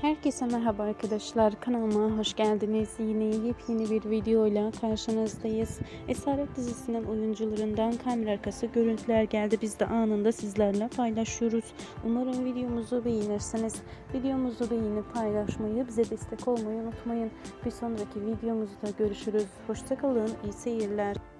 Herkese merhaba arkadaşlar. Kanalıma hoş geldiniz. Yine yepyeni bir videoyla karşınızdayız. Esaret dizisinden oyuncularından kamera arkası görüntüler geldi. Biz de anında sizlerle paylaşıyoruz. Umarım videomuzu beğenirsiniz. Videomuzu beğenip paylaşmayı, bize destek olmayı unutmayın. Bir sonraki videomuzda görüşürüz. Hoşçakalın. İyi seyirler.